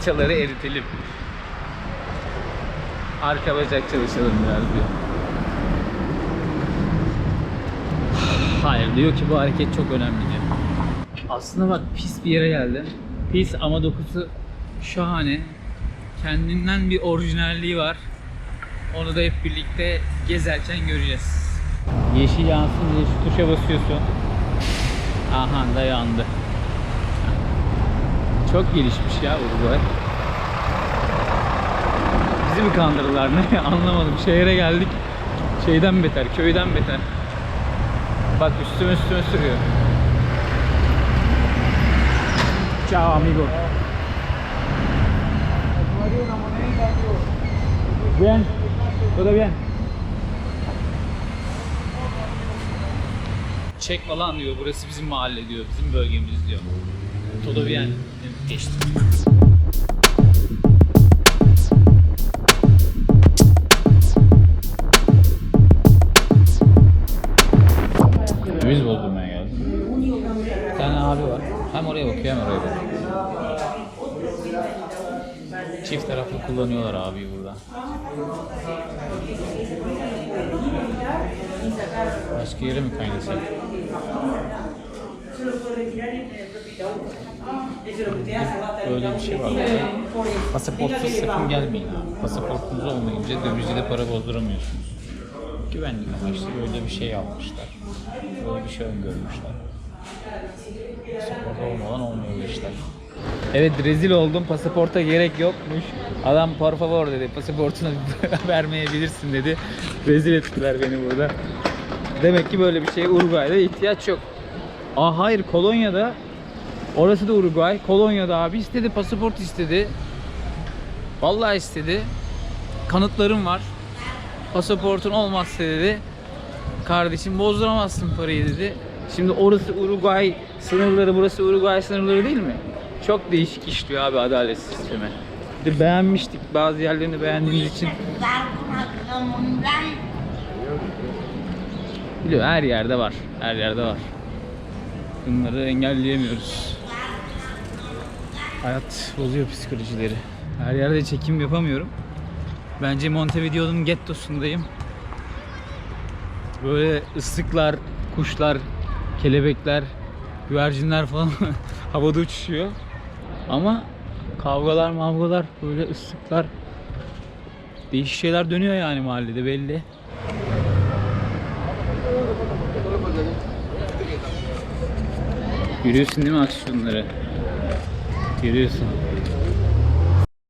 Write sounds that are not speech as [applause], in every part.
Kalçaları eritelim. Arka bacak çalışalım biraz bir. Hayır diyor ki bu hareket çok önemli diyor. Aslında bak pis bir yere geldim. Pis ama dokusu şahane. Kendinden bir orijinalliği var. Onu da hep birlikte gezerken göreceğiz. Yeşil yansın diye şu tuşa basıyorsun. Aha da yandı. Çok gelişmiş ya Uruguay. Bizi mi kandırdılar [laughs] ne anlamadım. Şehre geldik. Şeyden beter, köyden beter. Bak üstüme üstüme sürüyor. Ciao amigo. Bien. Todo bien. Çek falan diyor. Burası bizim mahalle diyor. Bizim bölgemiz diyor. Todo bien. Geçtim. Döviz bozdurmaya geldim. Bir tane abi var. Hem oraya bakıyor hem oraya bakıyor. Çift taraflı kullanıyorlar abi burada. Başka yere mi kaynasak? Böyle bir şey var. Pasaportsuz sakın gelmeyin abi. Pasaportunuz olmayınca dövizle para bozduramıyorsunuz. Güvenlik amaçlı böyle bir şey yapmışlar. Böyle bir şey öngörmüşler. Pasaport olmadan olmuyor işler. Evet rezil oldum. Pasaporta gerek yokmuş. Adam por favor dedi. Pasaportunu [laughs] vermeyebilirsin dedi. Rezil ettiler beni burada. Demek ki böyle bir şeye Uruguay'da ihtiyaç yok. Aa hayır Kolonya'da Orası da Uruguay. Kolonya'da abi istedi pasaport istedi. Vallahi istedi. Kanıtlarım var. Pasaportun olmazsa dedi. Kardeşim bozduramazsın parayı dedi. Şimdi orası Uruguay sınırları, burası Uruguay sınırları değil mi? Çok değişik işliyor abi adalet sistemi. De beğenmiştik bazı yerlerini beğendiğimiz için. Biliyor her yerde var. Her yerde var. Bunları engelleyemiyoruz. Hayat bozuyor psikolojileri. Her yerde çekim yapamıyorum. Bence Montevideo'nun gettosundayım. Böyle ıslıklar, kuşlar, kelebekler, güvercinler falan [laughs] havada uçuşuyor. Ama kavgalar mavgalar, böyle ıslıklar, değişik şeyler dönüyor yani mahallede belli. Görüyorsun değil mi aksiyonları? Görüyorsun.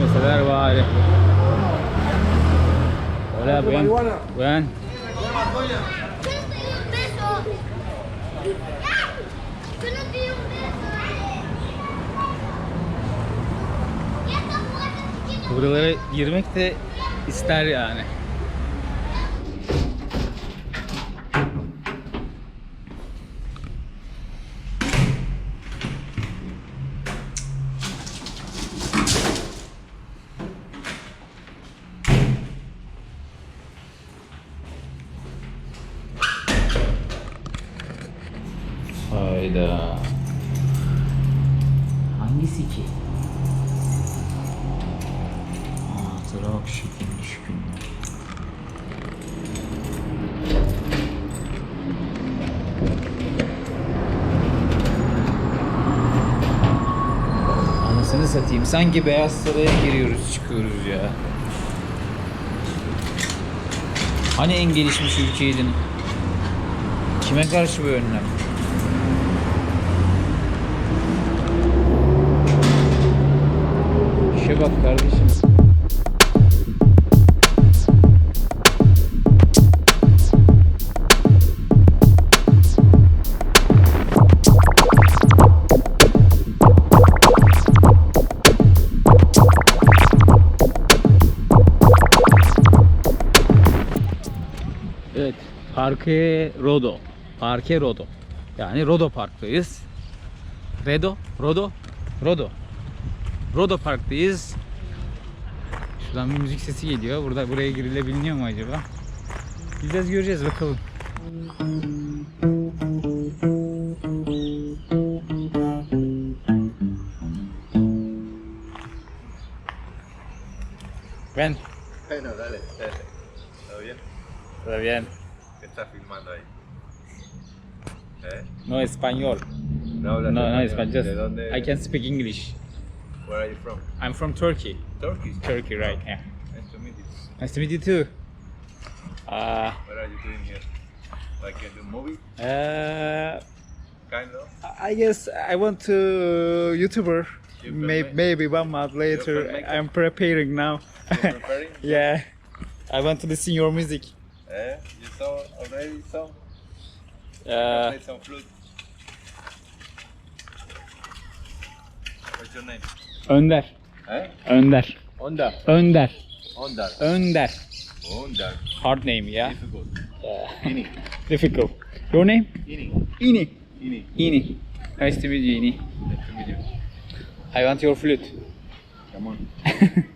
Mesela bari. Hola, buen. Buen. Buralara girmek de ister yani. Sanki Beyaz Saray'a giriyoruz çıkıyoruz ya. Hani en gelişmiş ülkeydin? Kime karşı bu önlem? İşe bak kardeşim. Parque Rodo. Parque Rodo. Yani Rodo Park'tayız. Redo, Rodo, Rodo. Rodo Park'tayız. Şuradan bir müzik sesi geliyor. Burada buraya girilebiliyor mu acaba? Gideceğiz göreceğiz bakalım. Ven. Bueno, dale, dale. ¿Todo bien? Todo bien. ¿Qué estás filmando ahí? ¿Eh? No español. No No, no español. Just ¿De dónde? I can speak English. Where are you from? I'm from Turkey. Turkey. Turkey, right? Yeah. Nice to meet you. Nice to meet you too. Uh, What are you doing here? Like a movie? uh, Kind of? I guess I want to YouTuber. You May, maybe one month later. I'm preparing now. You preparing? [laughs] yeah. I want to listen your music. You saw already some? Uh, Play some flute. What's your name? Önder. Eh? Önder. Onda. Önder. Onda. Önder. Onda. Hard name, yeah. Difficult. Ini. difficult. Your name? Ini. Ini. Ini. Ini. Nice to meet you, Ini. Nice to meet you. I want your flute. Come on. [laughs]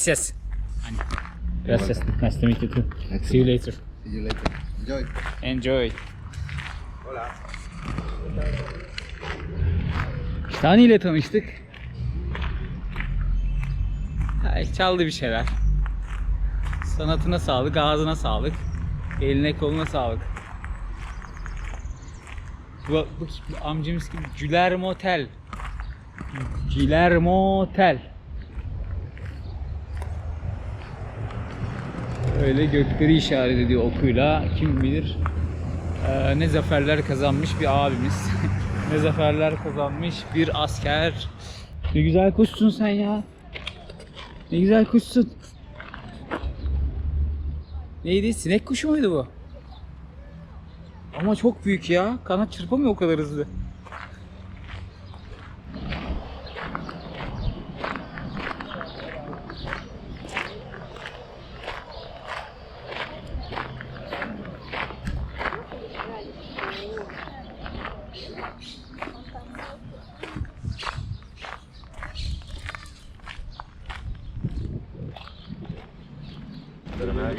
Gracias. Gracias. Nice to meet you too. See you later. See you later. Enjoy. Enjoy. Hola. Şani ile tanıştık. Ay, çaldı bir şeyler. Sanatına sağlık, ağzına sağlık. Eline koluna sağlık. Bu, bu, bu amcamız gibi Gülermo Tel. Gülermo Tel. Öyle gökleri işaret ediyor okuyla. Kim bilir ee, ne zaferler kazanmış bir abimiz. [laughs] ne zaferler kazanmış bir asker. Ne güzel kuşsun sen ya. Ne güzel kuşsun. Neydi? Sinek kuşu muydu bu? Ama çok büyük ya. Kanat çırpamıyor o kadar hızlı.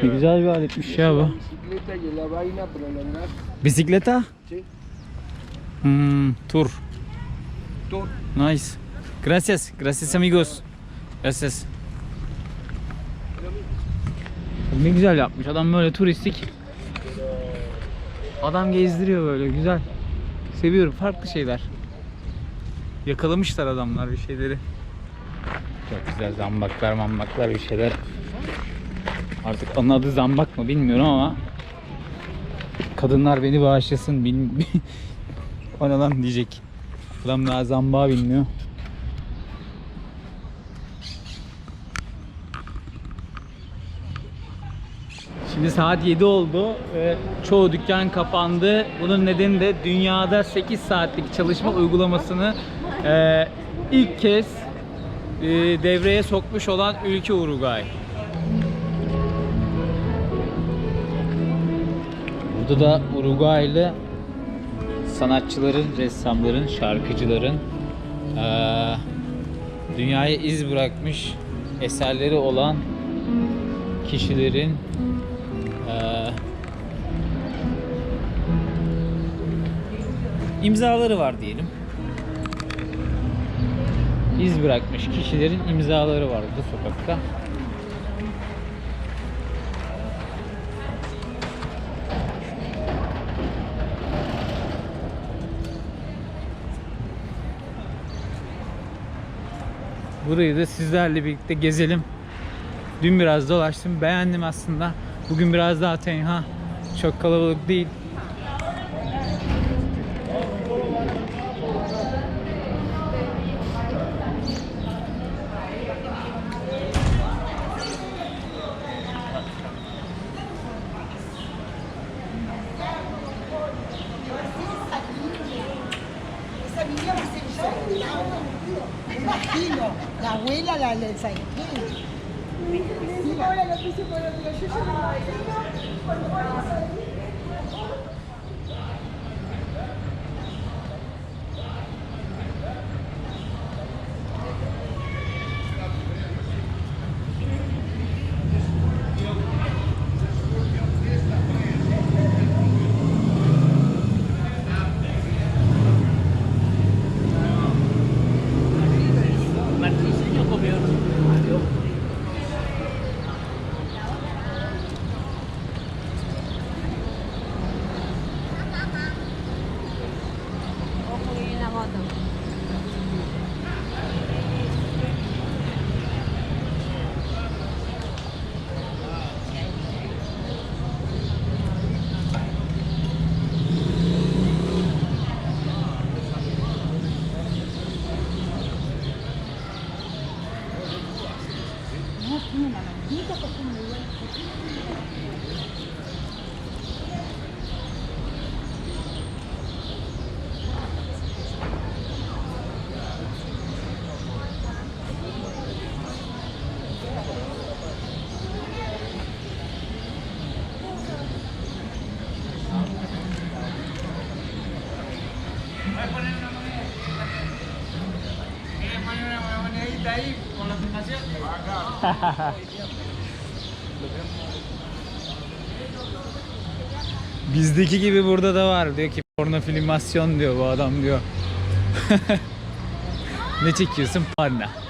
Ne güzel bir aletmiş ya bu. bicicleta y la vaina prolongar Bisikleta? Sí. Hmm, tur. Tur. Nice. Gracias. Gracias amigos. Gracias. Ne güzel yapmış. Adam böyle turistik. Adam gezdiriyor böyle güzel. Seviyorum farklı şeyler. Yakalamışlar adamlar bir şeyleri. Çok güzel zambaklar mambaklar bir şeyler. Artık onun adı zambak mı bilmiyorum ama kadınlar beni bağışlasın bil [laughs] lan diyecek. Adam daha zambağı bilmiyor. Şimdi saat 7 oldu ve çoğu dükkan kapandı. Bunun nedeni de dünyada 8 saatlik çalışma uygulamasını ilk kez devreye sokmuş olan ülke Uruguay. Burada da Uruguaylı sanatçıların, ressamların, şarkıcıların eee, dünyaya iz bırakmış eserleri olan kişilerin imzaları var diyelim. İz bırakmış kişilerin imzaları var bu sokakta. Burayı da sizlerle birlikte gezelim. Dün biraz dolaştım. Beğendim aslında. Bugün biraz daha tenha. Çok kalabalık değil. Esa La abuela la del Saikín. İmagino. cuando vamos [laughs] a venir. Bizdeki gibi burada da var. Diyor ki porno filmasyon diyor bu adam diyor. [laughs] ne çekiyorsun? Porno.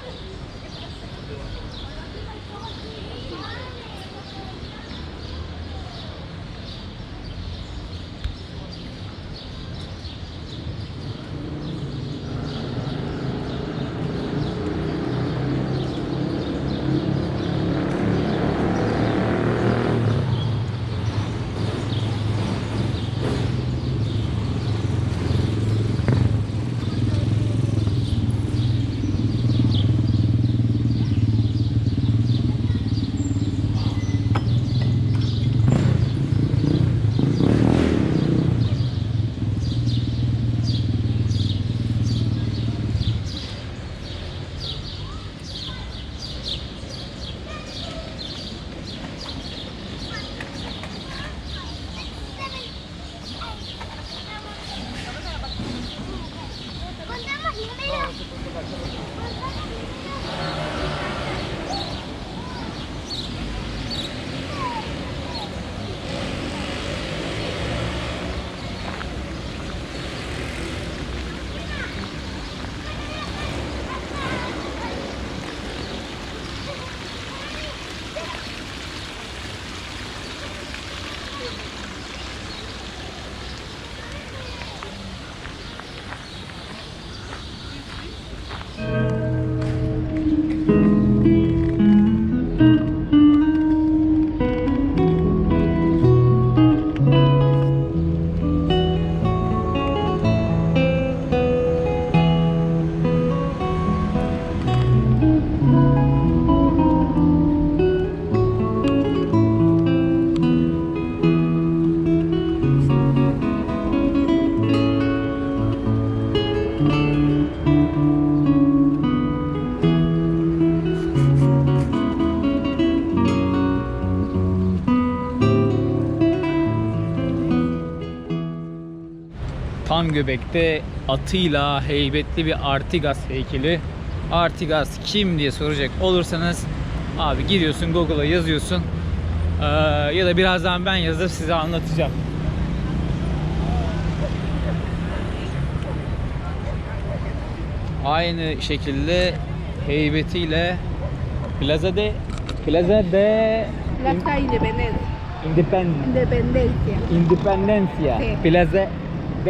Tam göbekte atıyla heybetli bir Artigas heykeli. Artigas kim diye soracak olursanız abi giriyorsun Google'a yazıyorsun. Ee, ya da birazdan ben yazıp size anlatacağım. Aynı şekilde heybetiyle Plaza de Plaza de Plaza Independencia. Independ- Independencia. Independencia. Sí. Plaza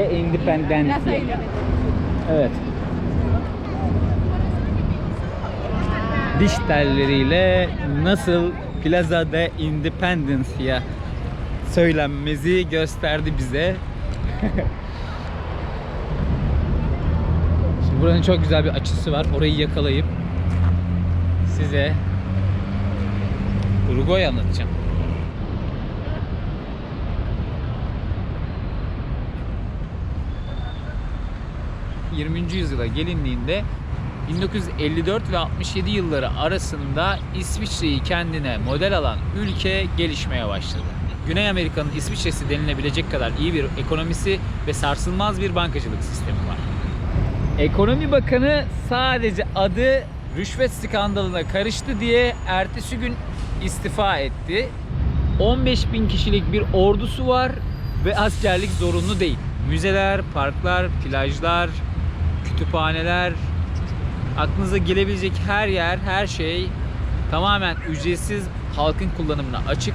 Independencia. Independencia. Evet. diş telleriyle nasıl Plaza de Independencia söylenmezi gösterdi bize. [laughs] Şimdi buranın çok güzel bir açısı var. Orayı yakalayıp size Uruguay anlatacağım. ...20. yüzyıla gelindiğinde 1954 ve 67 yılları arasında İsviçre'yi kendine model alan ülke gelişmeye başladı. Güney Amerika'nın İsviçre'si denilebilecek kadar iyi bir ekonomisi ve sarsılmaz bir bankacılık sistemi var. Ekonomi Bakanı sadece adı rüşvet skandalına karıştı diye ertesi gün istifa etti. 15 bin kişilik bir ordusu var ve askerlik zorunlu değil. Müzeler, parklar, plajlar, kütüphaneler, aklınıza gelebilecek her yer, her şey tamamen ücretsiz halkın kullanımına açık.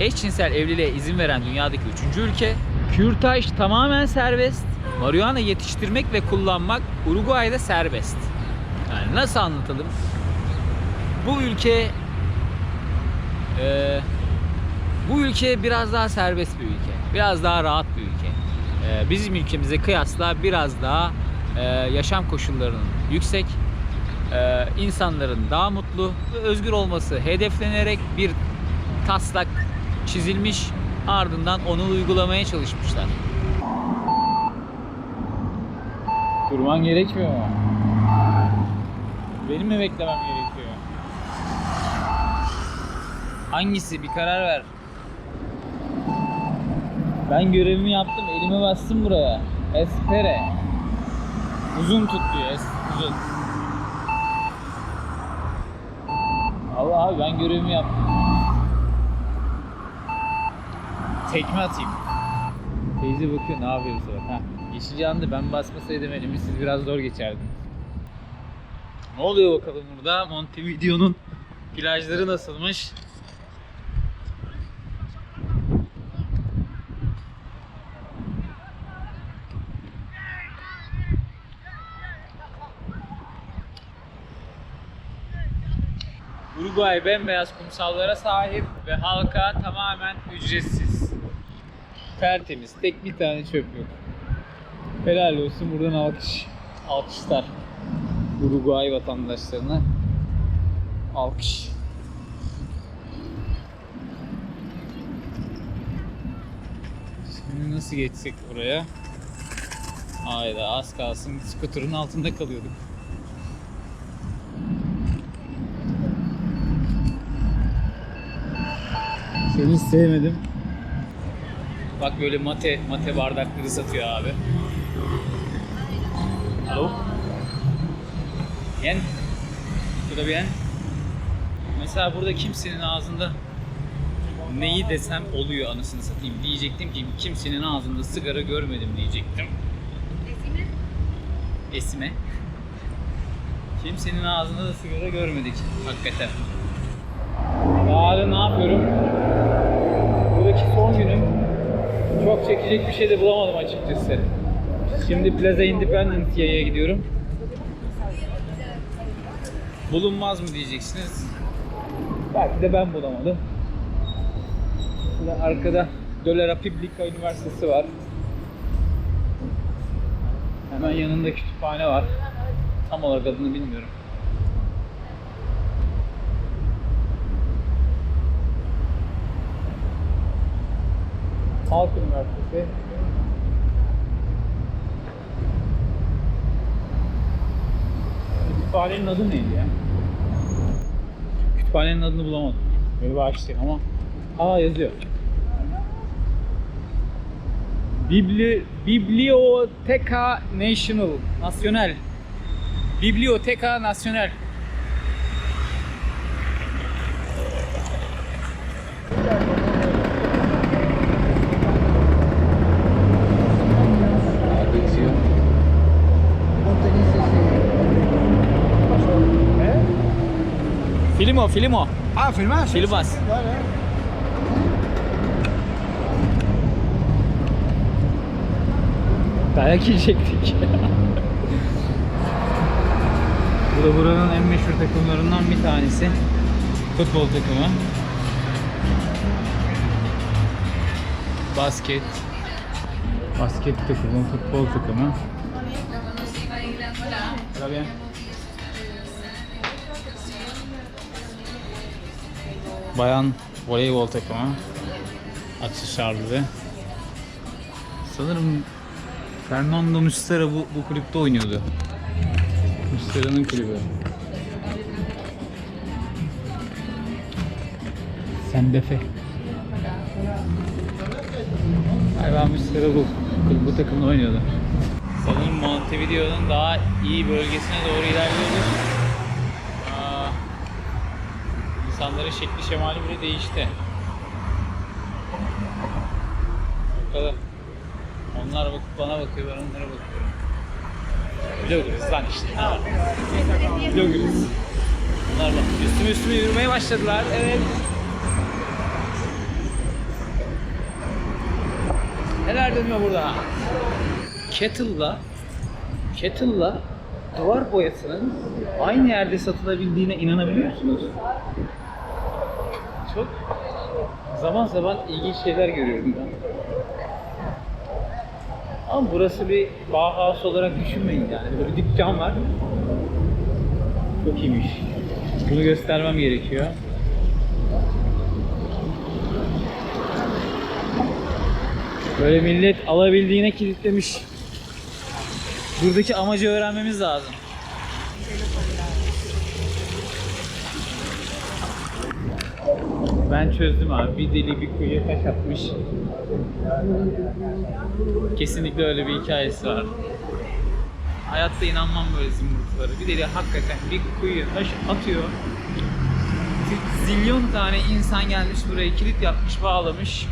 Eşcinsel evliliğe izin veren dünyadaki üçüncü ülke. Kürtaj tamamen serbest. Marihuana yetiştirmek ve kullanmak Uruguay'da serbest. Yani nasıl anlatalım? Bu ülke eee, bu ülke biraz daha serbest bir ülke. Biraz daha rahat bir ülke. Eee, bizim ülkemize kıyasla biraz daha eee, yaşam koşullarının yüksek. Eee, insanların daha mutlu ve özgür olması hedeflenerek bir taslak çizilmiş ardından onu uygulamaya çalışmışlar. Durman gerekmiyor mu? Benim mi beklemem gerekiyor? Hangisi? Bir karar ver. Ben görevimi yaptım. Elimi bastım buraya. Espere. Uzun tut diyor. Es uzun. Allah abi ben görevimi yaptım. Tekme atayım. Teyze bakıyor ne yapıyoruz bak. Ha. Yeşil yandı ben basmasaydım elimi siz biraz zor geçerdiniz. Ne oluyor bakalım burada? Montevideo'nun plajları nasılmış? Uruguay bembeyaz kumsallara sahip ve halka tamamen ücretsiz. Tertemiz. Tek bir tane çöp yok. Helal olsun buradan alkış. Alkışlar. Uruguay vatandaşlarına. Alkış. Şimdi nasıl geçsek oraya? Hayda az kalsın skuterın altında kalıyorduk. Seni hiç sevmedim. Bak böyle mate mate bardakları satıyor abi. Alo? Bien? Todo bien? Mesela burada kimsenin ağzında neyi desem oluyor anasını satayım. Diyecektim ki kimsenin ağzında sigara görmedim diyecektim. Esime. Kimsenin ağzında da sigara görmedik hakikaten. Yarın ne yapıyorum? Buradaki son günüm. Çok çekecek bir şey de bulamadım açıkçası. Şimdi Plaza Independencia'ya gidiyorum. Bulunmaz mı diyeceksiniz. Belki de ben bulamadım. Burada arkada De La Repubblica Üniversitesi var. Hemen yanında kütüphane var. Tam olarak adını bilmiyorum. Halk Üniversitesi. Kütüphanenin adı neydi ya? Kütüphanenin adını bulamadım. Böyle bağışlayın ama. Aa yazıyor. Bibli, Biblioteca National, Nacional. Biblioteca Nacional. Filmo, filmo. Ah, filmás. Filmas. Dayak yiyecektik. Bu da buranın en meşhur takımlarından bir tanesi. Futbol takımı. Basket. Basket takımı, futbol takımı. Está bien. Bayan voleybol takımı. Aksesuarları. Sanırım Fernando Muslera bu, bu kulüpte oynuyordu. Muslera'nın kulübü. Sendefe. Galiba Muslera bu, bu takımda oynuyordu. Sanırım Montevideo'nun daha iyi bölgesine doğru ilerliyoruz. Aa, insanların şekli şemali bile değişti. Bakalım. Onlar bakıp bana bakıyor, ben onlara bakıyorum. Vloggerız lan işte. Vloggerız. Bunlar bak. Üstüme üstüme yürümeye başladılar. Evet. Neler dönüyor burada? Kettle'la Kettle'la duvar boyasının aynı yerde satılabildiğine inanabiliyor musunuz? Çok zaman zaman ilginç şeyler görüyorum ben. Ama burası bir Bauhaus olarak düşünmeyin yani. Böyle bir dükkan var. Çok iyiymiş. Bunu göstermem gerekiyor. Böyle millet alabildiğine kilitlemiş. Buradaki amacı öğrenmemiz lazım. Ben çözdüm abi. Bir deli bir kuyuya taş atmış. Kesinlikle öyle bir hikayesi var. Hayatta inanmam böyle zımbırtılara. Bir deli hakikaten bir kuyuya taş atıyor. Zilyon tane insan gelmiş buraya kilit yapmış, bağlamış.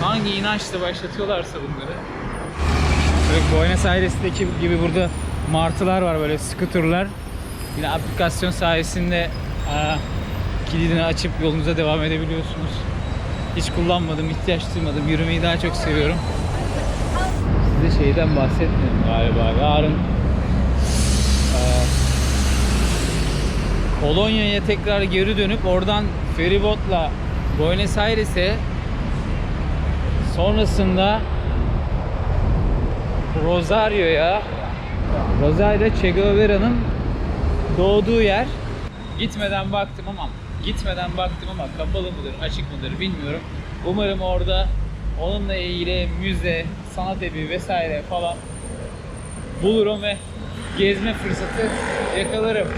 Hangi inançla başlatıyorlarsa bunları. Böyle Buenos Aires'teki gibi burada martılar var böyle scooterlar. Yine aplikasyon sayesinde kilidini açıp yolunuza devam edebiliyorsunuz. Hiç kullanmadım, ihtiyaç duymadım. Yürümeyi daha çok seviyorum. Size şeyden bahsetmiyorum galiba. Yarın Polonya'ya tekrar geri dönüp oradan feribotla Buenos Aires'e sonrasında Rosario'ya Rosario Che Guevara'nın doğduğu yer gitmeden baktım ama gitmeden baktım ama kapalı mıdır açık mıdır bilmiyorum. Umarım orada onunla ilgili müze, sanat evi vesaire falan bulurum ve gezme fırsatı yakalarım.